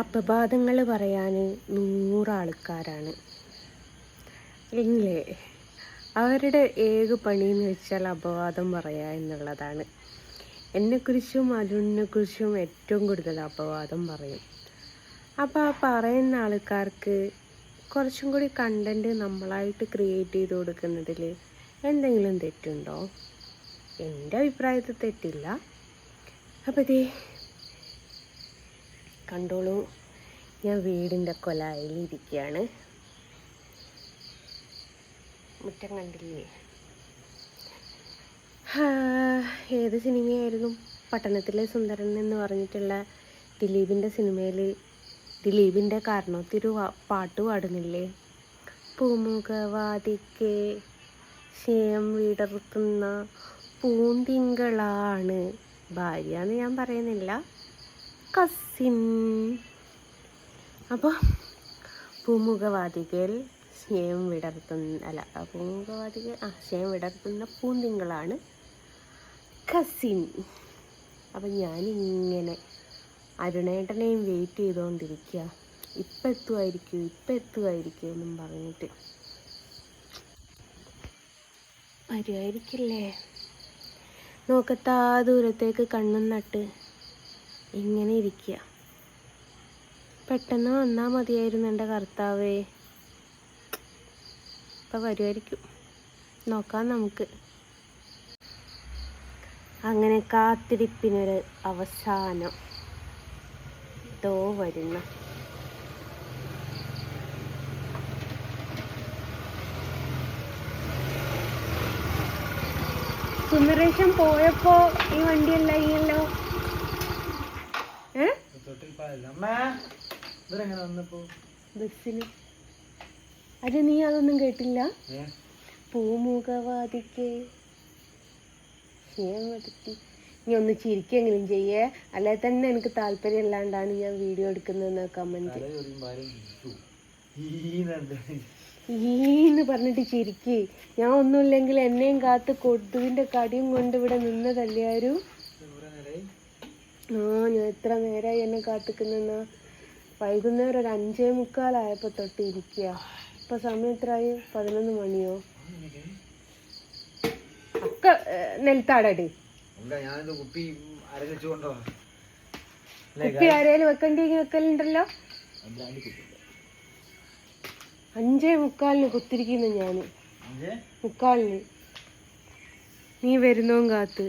അപവാദങ്ങൾ പറയാൻ നൂറാൾക്കാരാണ്. ഇല്ലേ അവരുടെ ഏക പണി എന്ന് വെച്ചാൽ അപവാദം പറയുക എന്നുള്ളതാണ്. എന്നെക്കുറിച്ചും അരുണിനെക്കുറിച്ചും ഏറ്റവും കൂടുതൽ അപവാദം പറയും. അപ്പോൾ ആ പറയുന്ന ആൾക്കാർക്ക് കുറച്ചും കൂടി കണ്ടന്റ് നമ്മളായിട്ട് ക്രിയേറ്റ് ചെയ്ത് കൊടുക്കുന്നതിൽ എന്തെങ്കിലും തെറ്റുണ്ടോ? എന്റെ അഭിപ്രായത്തിൽ തെറ്റില്ല. അപ്പോൾ ഇതേ കണ്ടോളൂ. ഞാൻ വീടിന്റെ കൊലായിൽ ഇരിക്കുകയാണ് മുറ്റം കണ്ടില്ലേ? ഏത് സിനിമയായിരുന്നു? പട്ടണത്തിലെ സുന്ദരൻ എന്ന് പറഞ്ഞിട്ടുള്ള ദിലീപിന്റെ സിനിമയിൽ ദിലീപിന്റെ കാരണത്തിരു പാട്ട് പാടുന്നില്ലേ? പൂമുഖവാതിക്കെ ശയം വിടർത്തുന്ന പൂന്തിങ്കളാണ് ഭാര്യ എന്ന് ഞാൻ പറയുന്നില്ല. കസിൻ. അപ്പോൾ പൂമുഖവാതികയിൽ സ്നേഹം വിടർത്തുന്ന അല്ല പൂമുഖവാതിക ആ സ്നേഹം വിടർത്തുന്ന പൂന്തിങ്കളാണ് കസിൻ. അപ്പം ഞാനിങ്ങനെ അരുണേട്ടനെയും വെയിറ്റ് ചെയ്തുകൊണ്ടിരിക്കുക ഇപ്പം എത്തുമായിരിക്കും ഇപ്പം എത്തുമായിരിക്കും എന്നും പറഞ്ഞിട്ട്. വരുമായിരിക്കില്ലേ നോക്കത്താ ദൂരത്തേക്ക് കണ്ണും നട്ട്. ഇങ്ങനെ ഇരിക്കുക പെട്ടെന്ന് വന്നാൽ മതിയായിരുന്നു എന്റെ കർത്താവേ. ഇപ്പം വരുമായിരിക്കും നോക്കാം നമുക്ക്. അങ്ങനെ കാത്തിരിപ്പിനൊരു അവസാനം ദോ വരുന്ന. സുന്ദരേശം പോയപ്പോൾ ഈ വണ്ടിയല്ല വന്നപ്പോ ബസ്സിന്. അത് നീ അതൊന്നും കേട്ടില്ല? പൂമുഖവാദിക്ക് നീ ഒന്ന് ചിരിക്കെങ്കിലും ചെയ്യേ. അല്ലെ തന്നെ എനിക്ക് താല്പര്യം ഇല്ലാണ്ടാണ് ഞാൻ വീഡിയോ എടുക്കുന്നതെന്ന് കമന്റ്. ഈന്ന് പറഞ്ഞിട്ട് ചിരിക്കേ. ഞാൻ ഒന്നുമില്ലെങ്കിൽ എന്നെയും കാത്ത് കൊതുവിന്റെ കടിയും കൊണ്ട് ഇവിടെ നിന്നതല്ലാരും ആ ഞാൻ എത്ര നേരമായി എന്നെ കാത്തിക്കുന്നെന്നാ. വൈകുന്നേരം ഒരു അഞ്ചേ മുക്കാലായപ്പോ തൊട്ട് ഇരിക്കുക ഇപ്പൊ സമയം എത്രയായി പതിനൊന്ന് മണിയോ? ഒക്കെ നെൽത്താടടി കുപ്പി ആരേലും വെക്കണ്ടെങ്കിൽ വെക്കലുണ്ടല്ലോ? അഞ്ചേ മുക്കാലിന് കുത്തിരിക്കുന്നു ഞാൻ. മുക്കാലിന്. നീ വരുന്നോം കാത്ത്.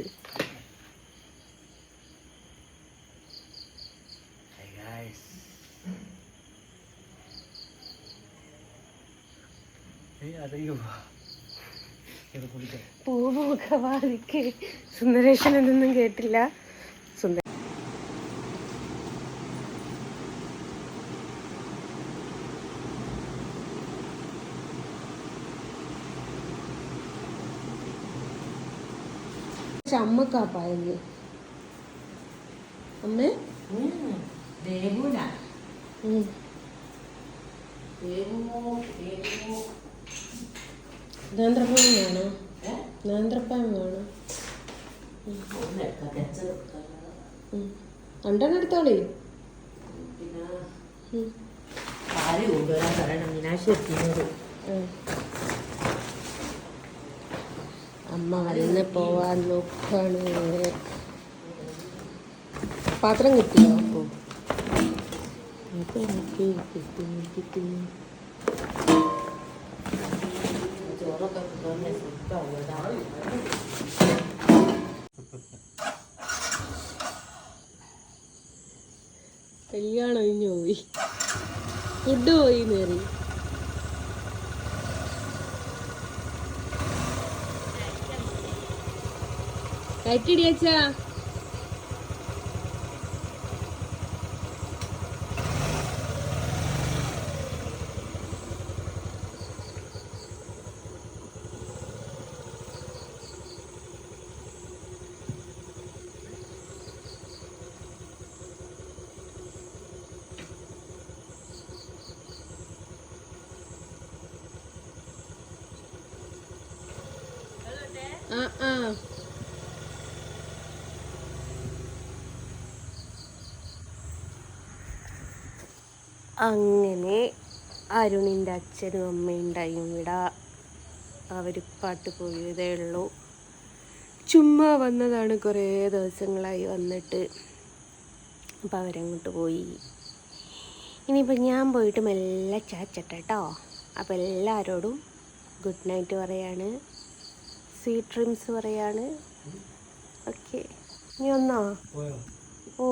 കുടിക്കാം പൂമുഖവാദിക്ക് സുന്ദരേശൻ എന്നൊന്നും കേട്ടില്ല. സുന്ദര അമ്മക്കാപ്പായത് അമ്മേ? ഉം. നേന്ത്രപ്പഴം വേണോ? നേന്ത്രപ്പഴം വേണോ. രണ്ടെണ്ണം എടുത്തോളി. ഉം. അമ്മ വന്ന് പോവാൻ നോക്കാണ്. പാത്രം കിട്ടിയോ? അപ്പോ കിട്ടി കിട്ടി കിട്ടി. കല്യാണം കഴിഞ്ഞു പോയി. ഫുഡ് പോയി നേറി കയറ്റിടിയച്ചാ അങ്ങനെ അരുണിന്റെ അച്ഛനും അമ്മയുണ്ടായും ഇവിടെ അവർ പാട്ട് പോയതേ ഉള്ളൂ. ചുമ്മാ വന്നതാണ് കുറേ ദിവസങ്ങളായി വന്നിട്ട്. അപ്പോൾ അവരങ്ങോട്ട് പോയി. ഇനിയിപ്പോൾ ഞാൻ പോയിട്ട് മെല്ലെ ചാച്ചട്ടെ അപ്പോൾ എല്ലാവരോടും ഗുഡ് നൈറ്റ് പറയാണ്. സ്വീറ്റ് ഡ്രീംസ് പറയാണ്. ഓക്കെ നീ ഒന്നാ ഓ.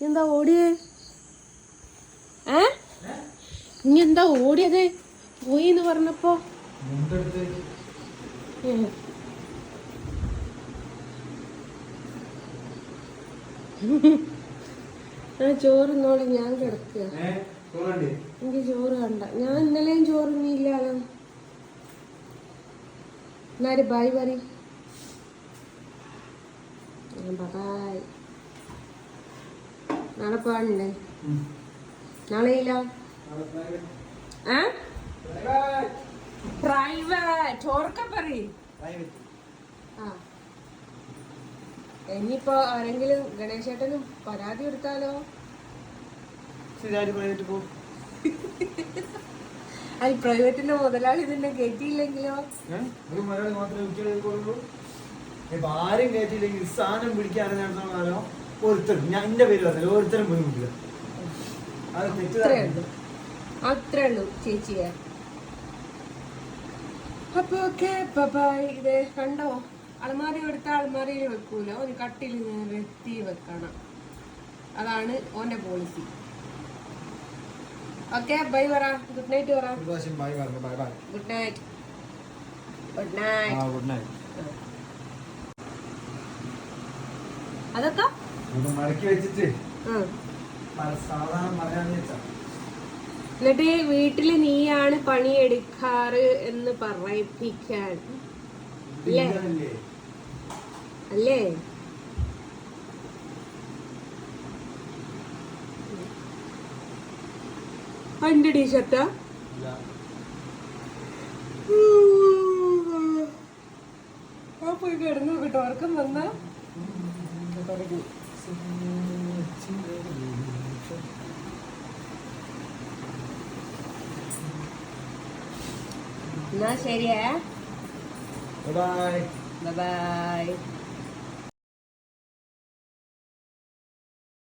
എന്താ ഓടിയേ? ഏ? നീ എന്താ ഓടിയത്? പോയി എന്ന് പറഞ്ഞപ്പോ. ആ ചോറ് ഞാൻ കിടക്കുക. എനിക്ക് ചോറ് കണ്ട ഞാൻ ഇന്നലെയും ചോറൊന്നുമില്ലാലോ എന്നാലും ബായ് പറ ബായ് നാളെ പോകണ്ടേ നാളെ ഇല്ല? ആ പ്രൈവറ്റ് ഓർക്ക പറ ആ. ഇനിയിപ്പോ ആരെങ്കിലും ഗണേശേട്ടനും പരാതി കൊടുത്താലോ? ശരി പ്രൈവറ്റ് പോ അത് പ്രൈവറ്റിന്റെ മുതലാളി നിന്നെ കയറ്റിയില്ലെങ്കിലോ ഒരു മുതലാളി മാത്രമേ ഉച്ചയുള്ളൂ ഇപ്പൊ ആരും കയറ്റിയില്ലെങ്കിൽ സാധനം പിടിക്കാൻ അറിഞ്ഞാണോ ഒരുത്തരും ഞാൻ എന്റെ പേര് പറഞ്ഞു ഓരോരുത്തരും പോയി മുട്ടില്ല അത് തെറ്റിദ്ധാരണ അത്രേ ഉള്ളൂ. ചേച്ചിയെ അപ്പൊ ഓക്കെ ഇത് കണ്ടോ? അലമാരി എടുത്ത അലമാരിയിൽ വെക്കൂല. ഒരു കട്ടിൽ നിരത്തി വെക്കണം. അതാണ് ഓന്റെ പോളിസി ഓക്കെ ബൈ പറ ഗുഡ് നൈറ്റ് പറ ഒരു പ്രാവശ്യം ബൈ പറഞ്ഞു bye bye good night good night ആ ഗുഡ് നൈറ്റ് അതൊക്കെ ഇത് മടക്കി വെച്ചിട്ട്. സാധാരണ പറയാന്ന് വെച്ചാ. എന്നിട്ട് വീട്ടിൽ നീയാണ് പണിയെടുക്കാറ് എന്ന് പറയിപ്പിക്കാൻ. അല്ലേ? അല്ലേ? എന്റെ ടീഷർട്ടാ? പോയി കിടന്നു കേട്ടോ ഉറക്കം വന്ന. എന്നാ ശരിയേ? Bye bye